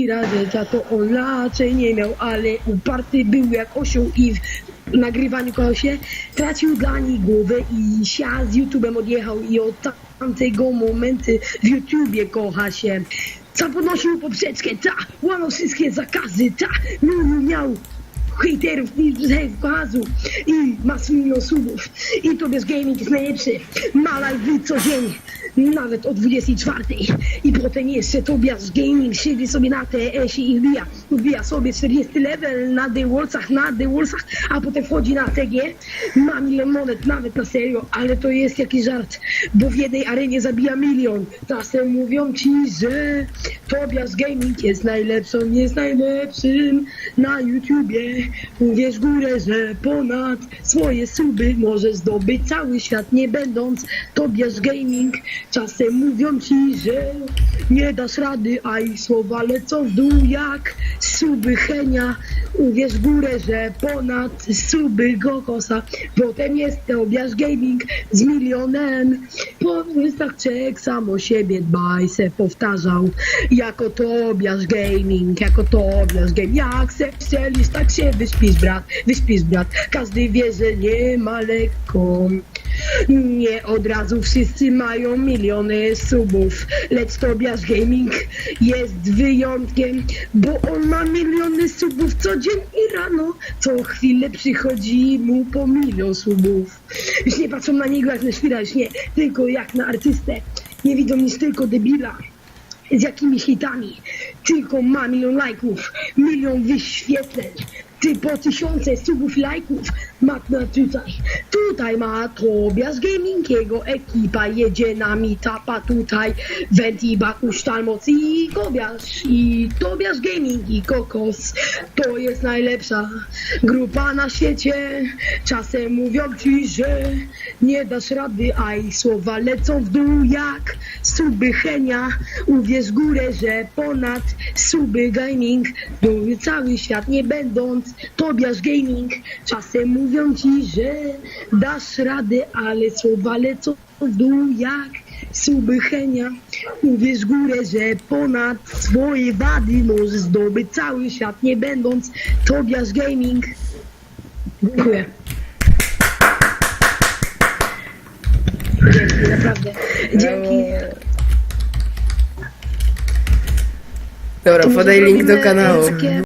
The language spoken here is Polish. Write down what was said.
Admira, że za to on raczej nie miał, ale uparty był jak osioł i w nagrywaniu się, tracił dla nich głowę i się z YouTube'em odjechał i od tamtego momentu w YouTubie kocha się. Co podnosił poprzeczkę, ta, łamał wszystkie zakazy, ta, Lulu miał hejterów i gazu. I mas milion subów. I Tobias Gaming jest najlepszy ma live co dzień nawet o 24 i potem jeszcze Tobias Gaming siedzi sobie na TS-ie i wbija wbija sobie 40 level na The Wallsach na The Wallsach a potem wchodzi na TG ma milion monet nawet na serio ale to jest jakiś żart bo w jednej arenie zabija milion. Czasem mówią ci, że Tobias Gaming jest najlepszą jest najlepszym na YouTubie. Uwierz górę, że ponad swoje suby możesz zdobyć cały świat, nie będąc Tobiasz Gaming. Czasem mówią ci, że nie dasz rady, a ich słowa lecą w dół jak suby Henia. Uwierz w górę, że ponad suby Gokosa. Potem jest Tobiasz Gaming z milionem. Po wystarczek sam o siebie dbaj, se powtarzał. Jako Tobiasz Gaming, jako Tobiasz Gaming. Jak se wstrzelisz, tak się wyśpisz brat, wyśpisz brat. Każdy wie, że nie ma lekko. Nie od razu wszyscy mają miliony subów, lecz Tobiasz Gaming jest wyjątkiem, bo on ma miliony subów co dzień i rano. Co chwilę przychodzi mu po milion subów. Już nie patrzą na niego jak na świra, już nie, tylko jak na artystę. Nie widzą nic tylko debila z jakimi hitami. Tylko ma milion lajków, milion wyświetleń. Ty po tysiące subów lajków ma na tutaj. Tutaj ma Tobias Gaming, jego ekipa jedzie na meetupa tutaj. Venti, Bakusz, Talmoc i Tobiasz. I Tobiasz Gaming i Kokos. To jest najlepsza grupa na świecie. Czasem mówią ci, że nie dasz rady, a ich słowa lecą w dół jak suby Henia. Uwierz górę, że ponad suby gaming były cały świat, nie będąc Tobiasz Gaming. Czasem mówią ci, że dasz radę, ale słowa lecą w dół jak suby Henia. Uwierz górę, że ponad swoje wady możesz zdobyć cały świat, nie będąc Tobiasz Gaming. Dziękuję. Dzięki, naprawdę. Dzięki. Dobra, podaj link do kanału.